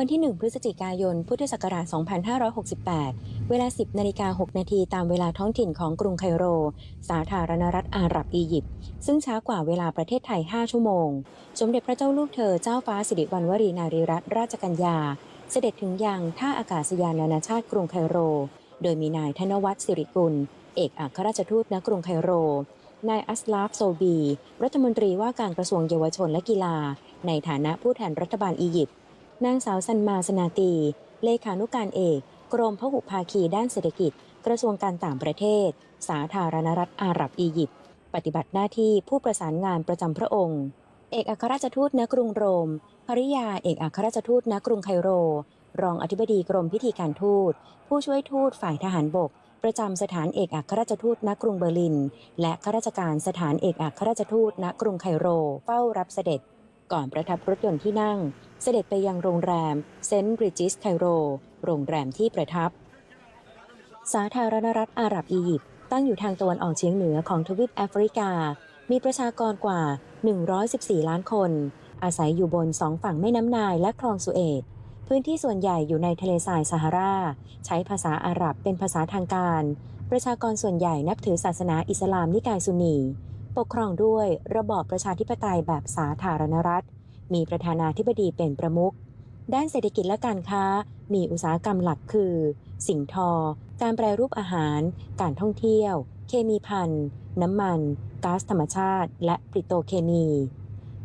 วันที่ 1 พฤศจิกายน พุทธศักราช 2568 เวลา 10 นาฬิกา 6 นาทีตามเวลาท้องถิ่นของกรุงไคโร สาธารณรัฐอาหรับอียิปต์ ซึ่งช้ากว่าเวลาประเทศไทย 5 ชั่วโมง สมเด็จพระเจ้าลูกเธอเจ้าฟ้าสิริวัณวรีนารีรัตนราชกัญญา เสด็จถึงยังท่าอากาศยานนานาชาติกรุงไคโร โดยมีนายธนวัฒน์สิริกุล เอกอัครราชทูตณกรุงไคโร นายอัสลาฟโซบี รัฐมนตรีว่าการกระทรวงเยาวชนและกีฬา ในฐานะผู้แทนรัฐบาลอียิปต์ นางสาวซันมาสนาตี เลขานุการเอก กรมพหุภาคีด้านเศรษฐกิจ กระทรวงการต่างประเทศ สาธารณรัฐอาหรับอียิปต์ปฏิบัติหน้าที่ผู้ประสานงานประจำพระองค์ เอกอัครราชทูตณกรุงโรม ภริยาเอกอัครราชทูตณกรุงไคโร รองอธิบดีกรมพิธีการทูต ผู้ช่วยทูตฝ่ายทหารบก ประจำสถานเอกอัครราชทูตณกรุงเบอร์ลิน และข้าราชการสถานเอกอัครราชทูตณกรุงไคโร เฝ้ารับเสด็จ ก่อนประทับรถยนต์ที่นั่ง เสด็จไปยังโรงแรมเซนต์บริจิสไคโร โรงแรมที่ประทับ สาธารณรัฐอาหรับอียิปต์ตั้งอยู่ทางตะวันออกเฉียงเหนือของทวีปแอฟริกา มีประชากรกว่า 114 ล้านคน อาศัยอยู่บนสองฝั่งแม่น้ำนายและคลองสุเอตพื้นที่ส่วนใหญ่อยู่ในทะเลทรายซาฮารา ใช้ภาษาอาหรับเป็นภาษาทางการ ประชากรส่วนใหญ่นับถือศาสนาอิสลามนิกายซุนนี ปกครองด้วยระบอบประชาธิปไตยแบบสาธารณรัฐ มีประธานาธิบดีเป็นประมุข ด้านเศรษฐกิจและการค้า มีอุตสาหกรรมหลักคือ สิ่งทอ การแปรรูปอาหาร การท่องเที่ยว เคมีพันน้ำมัน ก๊าซธรรมชาติ และปิโตรเคมี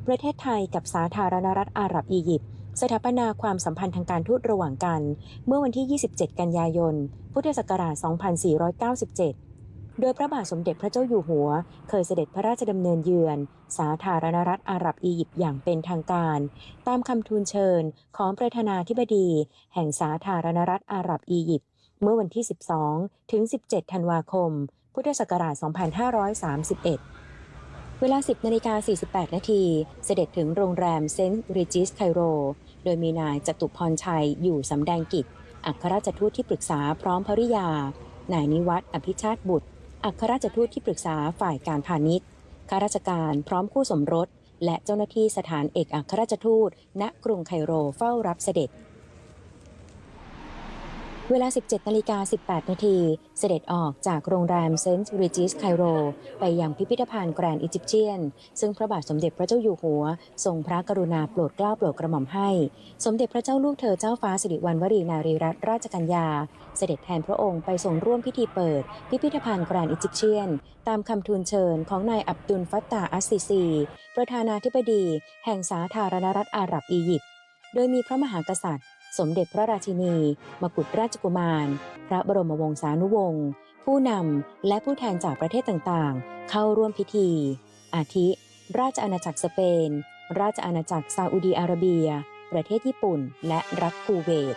ประเทศไทยกับสาธารณรัฐอาหรับอียิปต์สถาปนาความสัมพันธ์ทางการทูตระหว่างกัน เมื่อวันที่ 27 กันยายน พุทธศักราช 2497 โดยพระบาทสมเด็จพระเจ้าอยู่หัว เคยเสด็จพระราชดำเนินเยือน สาธารณรัฐอาหรับอียิปต์อย่างเป็นทางการ ตามคำทูลเชิญของประธานาธิบดี แห่งสาธารณรัฐอาหรับอียิปต์เมื่อวันที่ 12 ถึง 17 ธันวาคม พุทธศักราช 2531เวลา 10นาฬิกา48 นาที เสด็จถึงโรงแรมเซนต์ริจิสไคโร โดยมีนายจตุพรชัยอยู่สำแดงกิจ อัครราชทูตที่ปรึกษาพร้อมภริยา นายนิวัฒน์อภิชาติบุตร อัครราชทูตที่ปรึกษาฝ่ายการพาณิชย์ข้าราชการพร้อมคู่สมรส และเจ้าหน้าที่สถานเอกอัครราชทูต ณกรุงไคโรเฝ้ารับเสด็จ เวลา 17นาฬิกา18 นาที เสด็จออกจากโรงแรมเซนต์ริจิสไคโร ไปยังพิพิธภัณฑ์แกรนด์อียิปเชียน ซึ่งพระบาทสมเด็จพระเจ้าอยู่หัว ทรงพระกรุณาโปรดเกล้าโปรดกระหม่อมให้ สมเด็จพระเจ้าลูกเธอเจ้าฟ้าสิริวัณวรีนารีรัตนราชกัญญา เสด็จแทนพระองค์ไปทรงร่วมพิธีเปิด พิพิธภัณฑ์แกรนด์อียิปเชียน ตามคำทูลเชิญของนายอับดุลฟัตตาอัสซิซี ประธานาธิบดี แห่งสาธารณรัฐอาหรับอียิปต์ โดยมีพระมหากษัตริย์ สมเด็จพระราชินี มกุฎราชกุมาร พระบรมวงศานุวงศ์ ผู้นำและผู้แทนจากประเทศต่างๆ เข้าร่วมพิธี อาทิ ราชอาณาจักรสเปน ราชอาณาจักรซาอุดีอาระเบีย ประเทศญี่ปุ่น และรัฐคูเวต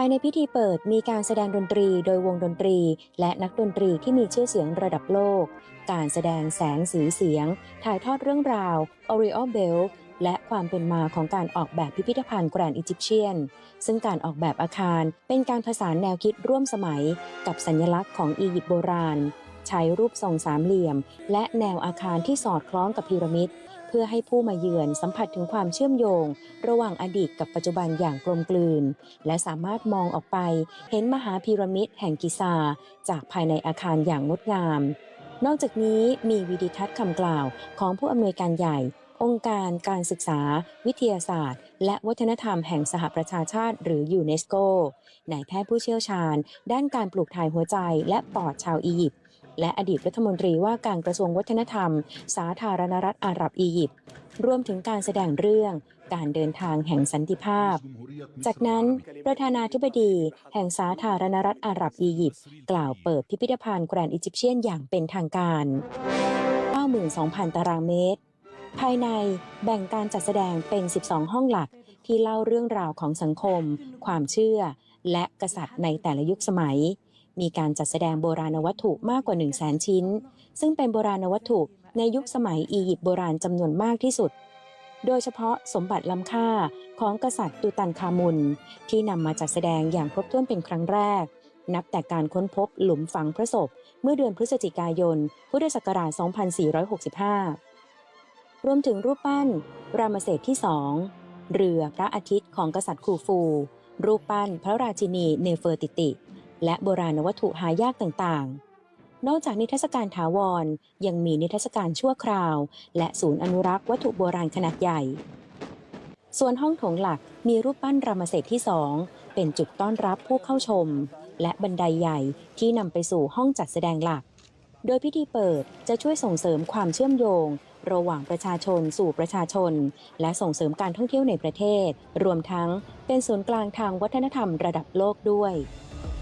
ายในพิธีเปิดมีการแสดงดนตรีโดยวงดนตรี และนักดนตรีที่มีชื่อเสียงระดับโลก การแสดงแสงสีเสียง ถ่ายทอดเรื่องราว o r i o b e l และความเป็นมาของการออกแบบพิพิธภัณฑ์แกรนด์อียิปเชียน ซึ่งการออกแบบอาคารเป็นการผสานแนวคิดร่วมสมัย กับสัญลักษณ์ของอียิปต์โบราณ ใช้รูปทรงสามเหลี่ยม และแนวอาคารที่สอดคล้องกับพีระมิด เพื่อให้ผู้มาเยือนสัมผัสถึงความเชื่อมโยง ระหว่างอดีตกับปัจจุบันอย่างกลมกลืน และสามารถมองออกไป เห็นมหาพีระมิดแห่งกิซา จากภายในอาคารอย่างงดงาม นอกจากนี้มีวิดิทัศน์คำกล่าวของผู้อำนวยการใหญ่ องค์การการศึกษา วิทยาศาสตร์ และวัฒนธรรมแห่งสหประชาชาติ หรือยูเนสโกนายแพทย์ผู้เชี่ยวชาญ ด้านการปลูกถ่ายหัวใจและปอดชาวอียิปต์ และอดีตรัฐมนตรีว่าการกระทรวงวัฒนธรรม สาธารณรัฐอาหรับอียิปต์รวมถึงการแสดงเรื่องการเดินทางแห่งสันติภาพ จากนั้น ประธานาธิบดี แห่งสาธารณรัฐอาหรับอียิปต์กล่าวเปิดพิพิธภัณฑ์แกรนด์อียิปเชียนอย่างเป็นทางการ 92,000 ตารางเมตร ภายในแบ่งการจัดแสดงเป็น 12 ห้องหลักที่เล่าเรื่องราวของสังคม ความเชื่อ และกษัตริย์ในแต่ละยุคสมัย มีการจัดแสดงโบราณวัตถุมากกว่า 1 0 0 0 0แสนชิ้น ซึ่งเป็นโบราณวัตถุในยุคสมัยอียิปต์โบราณจำนวนมากที่สุด โดยเฉพาะสมบัติล้ำค่าของกษัตริย์ตูตันคามุน ที่นำมาจัดแสดงอย่างครบถ้วนเป็นครั้งแรก นับแต่การค้นพบหลุมฝังพระศพ เมื่อเดือนพฤศจิกายน พุทธศักราช 2465 รวมถึงรูปปั้น รามเสดที่สองเรือพระอาทิตย์ของกษัตริย์คูฟู รูปปั้นพระราชินีเนเฟอร์ติติ และโบราณวัตถุหายากต่างๆ นอกจากนิทรรศการถาวรยังมีนิทรรศการชั่วคราว และศูนย์อนุรักษ์วัตถุโบราณขนาดใหญ่ ส่วนห้องโถงหลักมีรูปปั้นรามเสดที่สองเป็นจุดต้อนรับผู้เข้าชม และบันไดใหญ่ที่นำไปสู่ห้องจัดแสดงหลัก โดยพิธีเปิดจะช่วยส่งเสริมความเชื่อมโยง ระหว่างประชาชนสู่ประชาชน และส่งเสริมการท่องเที่ยวในประเทศ รวมทั้งเป็นศูนย์กลางทางวัฒนธรรมระดับโลกด้วย